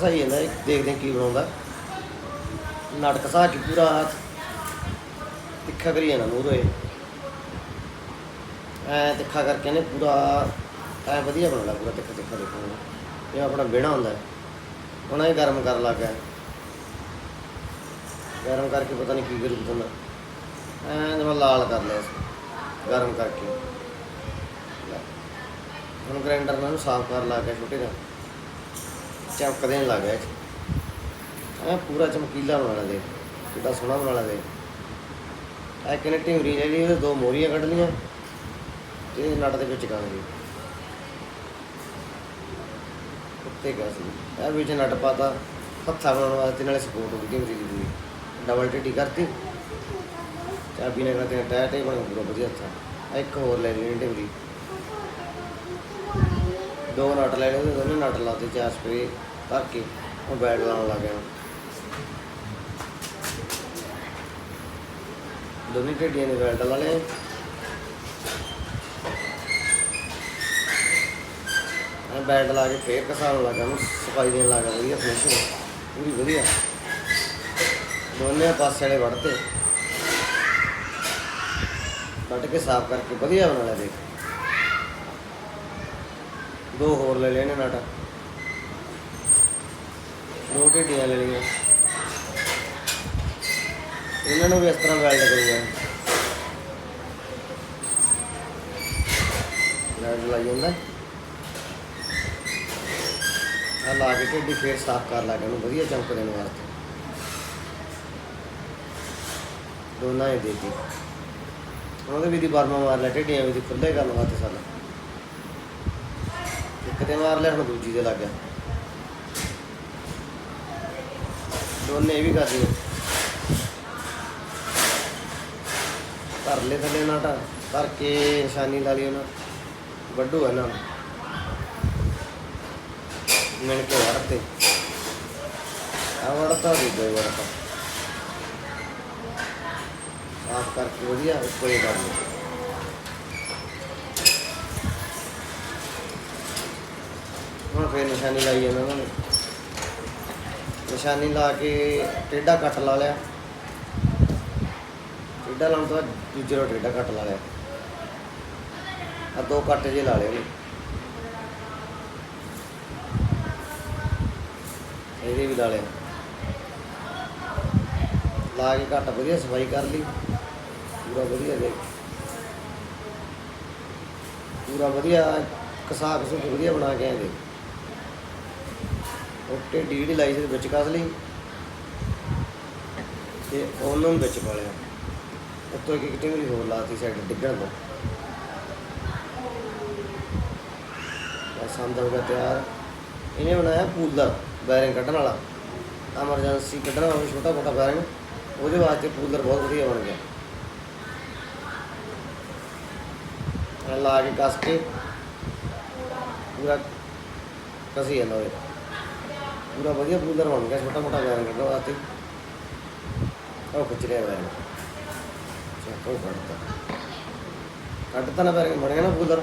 ਘਸਾਈ ਜਾਂਦਾ ਦੇਖਦੇ ਹਾਂ ਕੀ ਬਣਾਉਂਦਾ। ਨਟ ਘਸਾ ਕੇ ਪੂਰਾ ਤਿੱਖਾ ਕਰੀ ਜਾਣਾ ਮੂਹਰੋਂ ਇਹ। ਐ ਤਿੱਖਾ ਕਰਕੇ ਨੇ ਪੂਰਾ, ਐ ਵਧੀਆ ਬਣਾਉਂਦਾ ਪੂਰਾ ਤਿੱਖਾ ਤਿੱਖਾ ਦੇਖੋ ਇਹ ਆਪਣਾ ਵਿਹੜਾ ਹੁੰਦਾ। ਹੈ ਹੁਣ ਇਹ ਗਰਮ ਕਰਨ ਲੱਗ ਗਿਆ। ਗਰਮ ਕਰਕੇ ਪਤਾ ਨਹੀਂ ਕੀ ਕਰੂ ਦਿੰਦਾ ਐ ਜਮਾ ਲਾਲ ਕਰ ਲਿਆ ਗਰਮ ਕਰਕੇ। ਹੁਣ ਗ੍ਰਾਈਂਡਰ ਨਾਲ ਸਾਫ਼ ਕਰ ਲਾ ਕੇ ਛੋਟੇ ਦਾ ਚਮਕਦੇ ਲੱਗ ਗਿਆ ਐ ਪੂਰਾ ਚਮਕੀਲਾ ਬਣਾ ਦੇ ਕਿੱਡਾ ਸੋਹਣਾ ਬਣਾ ਦੇ ਐ ਕਿਨੇ ਢਿੰਗਰੀ ਜਿਹੜੀ ਉਹਦੇ ਦੋ ਮੋਰੀਆਂ ਕੱਢ ਲੀਆਂ ਤੇ ਨਟ ਦੇ ਵਿੱਚ ਕੱਢ ਲਈ ਉੱਤੇ ਗਿਆ ਸੀ। ਇਹ ਵਿੱਚ ਨਟ ਪਾਤਾ, ਹੱਥਾਂ ਬਣਾਉਣ ਵਾਸਤੇ ਨਾਲੇ ਸਪੋਰਟ ਹੋ ਗਈ ਢਿੰਗਰੀ ਦੀ ਪੂਰੀ। ਡਬਲ ਟੇਡੀ ਕਰਤੀ। ਚਾਬੀ ਨਾਲ ਕਰਦੇ ਟਾਇਰ ਤੇ ਬਣ ਪੂਰਾ, ਵਧੀਆ ਹੱਥਾਂ। ਇੱਕ ਹੋਰ ਲੈ ਲਈ ਢਿੰਗਰੀ ਦੋ ਨਟ ਲੈ ਲਏ ਦੋਨੇ ਨਟ ਲਾਤੇ ਚਾਰ ਸਪਰੇ ਧਰ ਕੇ ਉਹ ਬੈਡ ਲਾਉਣ ਲੱਗ ਗਿਆ ਦੋਨੇ ਢੇਡੀਆਂ ਨੇ ਬੈਡ ਲਾ ਲਏ। ਮੈਂ ਬੈਡ ਲਾ ਕੇ ਫੇਰ ਕਸਾਉਣ ਲੱਗਾ ਉਹਨੂੰ ਸਫ਼ਾਈ ਦੇਣ ਲੱਗਾ, ਵਧੀਆ ਫਿਨਿਸ਼ਿੰਗ ਪੂਰੀ ਵਧੀਆ। ਦੋਨੇ ਪਾਸੇ ਵਾਲੇ ਵੜਤੇ ਕੱਟ ਕੇ ਸਾਫ਼ ਕਰਕੇ ਵਧੀਆ ਬਣਾ ਲਿਆ ਦੇਖ। ਦੋ ਹੋਰ ਲੈ ਲੈਣੇ ਨਟ। ਦੋ ਢੇਡੀਆਂ ਲੈ ਲਈਆਂ। ਇਹਨਾਂ ਨੂੰ ਵੀ ਇਸ ਤਰ੍ਹਾਂ ਵੈਲਡ ਕਰੂੰਗਾ ਵੈਲਡ ਲਾਈ ਜਾਂਦਾ। ਆ ਲਾ ਕੇ ਢੇਡੀ ਫੇਰ ਸਾਫ਼ ਕਰ ਲਾ ਕੇ ਉਹਨੂੰ ਵਧੀਆ ਚਮਕ ਦੇਣ ਵਾਸਤੇ। ਦੋਨਾਂ ਹੀ ਦੇਤੀ। ਉਹਦੇ ਵੀ ਦੀ ਬਰਮਾ ਮਾਰ ਲੈ, ਢੇਡੀਆਂ ਵੀ ਦੀ ਖੁੱਲੇ ਕਰਨ ਵਾਸਤੇ ਸਾਡਾ। ਇੱਕ ਮਾਰ ਲਿਆ, ਹੁਣ ਦੂਜੀ ਦੇ ਲੱਗ ਗਿਆ। ਦੋਨੇ ਇਹ ਵੀ ਕਰ ਦਿਓ ਧਰ ਲੈ ਥੱਲੇ ਨਾਟਾ ਧਰ ਕੇ ਨਿਸ਼ਾਨੀ ਲਾ ਲਈ ਉਹਨਾਂ ਵੱਡੂ ਇਹਨਾਂ ਨੂੰ। ਮਿਣ ਕੇ ਵੜਤੇ। ਆ ਵੜਤਾ ਵੀ ਦੋ ਵੜਤਾ। ਸਾਫ਼ ਕਰਕੇ ਵਧੀਆ ਉੱਪਰ ਕਰ ਲਓ ਹੁਣ ਫੇਰ ਨਿਸ਼ਾਨੀ ਲਾਈ ਇਹਨਾਂ ਨੇ ਨਿਸ਼ਾਨੀ ਲਾ ਕੇ ਟੇਢਾ ਕੱਟ ਲਾ ਲਿਆ। ਟੇਢਾ ਲਾਉਣ ਤੋਂ ਬਾਅਦ ਦੂਜੇ ਰੋ ਟੇਢਾ ਕੱਟ ਲਾ ਲਿਆ। ਆ ਦੋ ਕੱਟ ਜੇ ਲਾ ਲਏ ਉਹਨੇ। ਇਹਦੇ ਵੀ ਲਾ ਲਿਆ ਲਾ ਕੇ ਘੱਟ ਵਧੀਆ ਸਫ਼ਾਈ ਕਰ ਲਈ। ਪੂਰਾ ਵਧੀਆ ਦੇ ਪੂਰਾ ਵਧੀਆ ਕਸਾ ਕਸੂ ਵਧੀਆ ਬਣਾ ਕੇ ਆਏ ਦੇਖ ਓਕੇ ਡੀਡੀ ਲਾਈ ਸੀ ਵਿੱਚ ਕਸ ਲਈ ਤੇ ਉਹਨੂੰ ਵਿੱਚ ਪਾ ਲਿਆ ਉੱਤੋਂ ਇੱਕ ਇੱਕ ਹੋਰ ਲਾਤੀ ਸਾਈਡ ਡਿੱਗਣ ਤੋਂ। ਬਸ ਹੋ ਗਿਆ ਤਿਆਰ। ਇਹਨੇ ਬਣਾਇਆ ਕੂਲਰ, ਬੈਰਿੰਗ ਕੱਢਣ ਵਾਲਾ। ਐਮਰਜੈਂਸੀ ਕੱਢਣਾ ਹੋਵੇ ਛੋਟਾ ਮੋਟਾ ਬੈਰਿੰਗ। ਉਹਦੇ ਵਾਸਤੇ ਪੂਲਰ ਬਹੁਤ ਵਧੀਆ ਬਣ ਗਿਆ। ਲਾ ਕੇ ਕਸ ਕੇ, ਪੂਰਾ ਕਸੀ ਜਾਂਦਾ ਹੋਵੇ ਪੂਰਾ ਵਧੀਆ ਕੂਲਰ ਬਣ ਗਿਆ, ਛੋਟਾ ਮੋਟਾ ਬੈਰਿੰਗ ਕੱਢਣ ਵਾਸਤੇ ਉਹ ਖਿੱਚ ਰਿਹਾ ਬੈਰਿੰਗ ਚੱਕੋ ਕੱਢਤਾ। ਕੱਢਤਾ ਨਾ ਬੈਰਿੰਗ ਬਣ ਗਿਆ ਨਾ ਕੂਲਰ।